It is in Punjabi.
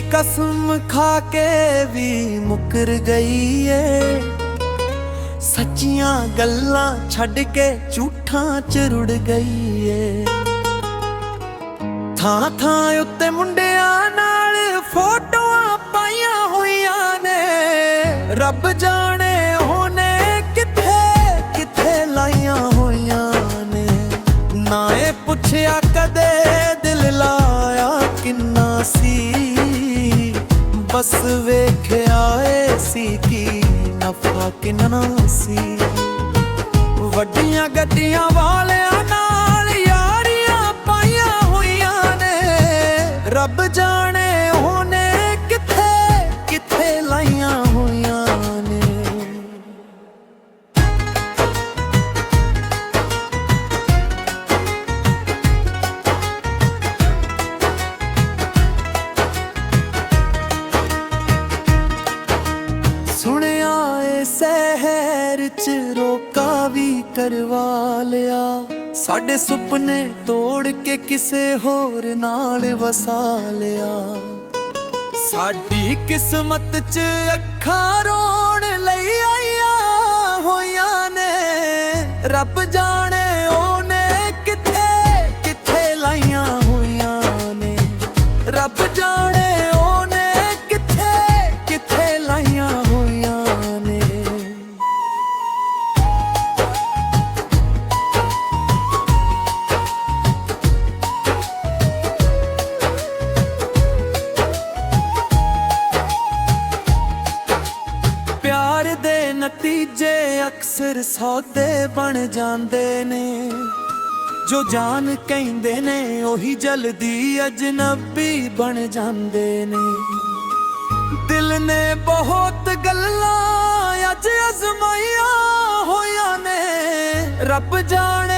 ਕਸਮ ਖਾ ਕੇ ਵੀ ਮੁਕਰ ਗਈ ਏ ਸੱਚੀਆਂ ਗੱਲਾਂ ਛੱਡ ਕੇ ਝੂਠਾਂ ਚ ਰੁੜ ਗਈ ਏ ਥਾਂ ਥਾਂ ਉੱਤੇ ਮੁੰਡਿਆਂ ਨਾਲ ਫੋਟੋਆਂ ਪਾਈਆਂ ਹੋਈਆਂ ਨੇ। ਰੱਬ ਜਾਣੇ ਉਹਨੇ ਕਿੱਥੇ ਕਿੱਥੇ ਲਾਈਆਂ ਹੋਈਆਂ ਨੇ। ਨਾ ਇਹ ਪੁੱਛਿਆ ਕਦੇ ਦਿਲ ਲਾਇਆ ਕਿੰਨਾ ਸੀ। ਬਸ ਵੇਖਿਆ ਏ ਸੀ ਕੀ ਨਫਾ ਕਿੰਨਾ ਸੀ। ਵੱਡੀਆਂ ਗੱਡੀਆਂ ਵਾਲਿਆਂ ਨਾਲ ਯਾਰੀਆਂ ਪਾਈਆਂ ਹੋਈਆਂ ਨੇ। ਰੱਬ ਜਾ ਚ ਰੋਕਾ ਵੀ ਕਰਵਾ ਲਿਆ। ਸਾਡੇ ਸੁਪਨੇ ਤੋੜ ਕੇ ਕਿਸੇ ਹੋਰ ਨਾਲ ਵਸਾ ਲਿਆ। ਸਾਡੀ ਕਿਸਮਤ ਚ ਅੱਖਾਂ ਰੋਣ ਲਈ ਆਈਆਂ ਹੋਈਆਂ ਨੇ। ਰੱਬ ਜਾਣੇ ਉਹਨੇ ਕਿੱਥੇ ਕਿੱਥੇ ਲਾਈਆਂ ਹੋਈਆਂ ਨੇ। ਰੱਬ ਜਾਣੇ ਪਿਆਰ ਦੇ ਨਤੀਜੇ ਅਕਸਰ ਸੌਦੇ ਬਣ ਜਾਂਦੇ ਨੇ। ਜੋ ਜਾਨ ਕਹਿੰਦੇ ਨੇ, ਉਹੀ ਜਲਦੀ ਅਜਨਬੀ ਬਣ ਜਾਂਦੇ ਨੇ। ਦਿਲ ਨੇ ਬਹੁਤ ਗੱਲਾਂ, ਅੱਜ ਅਜ਼ਮਾਈਆਂ ਹੋਈਆਂ ਨੇ। ਰੱਬ ਜਾਣੇ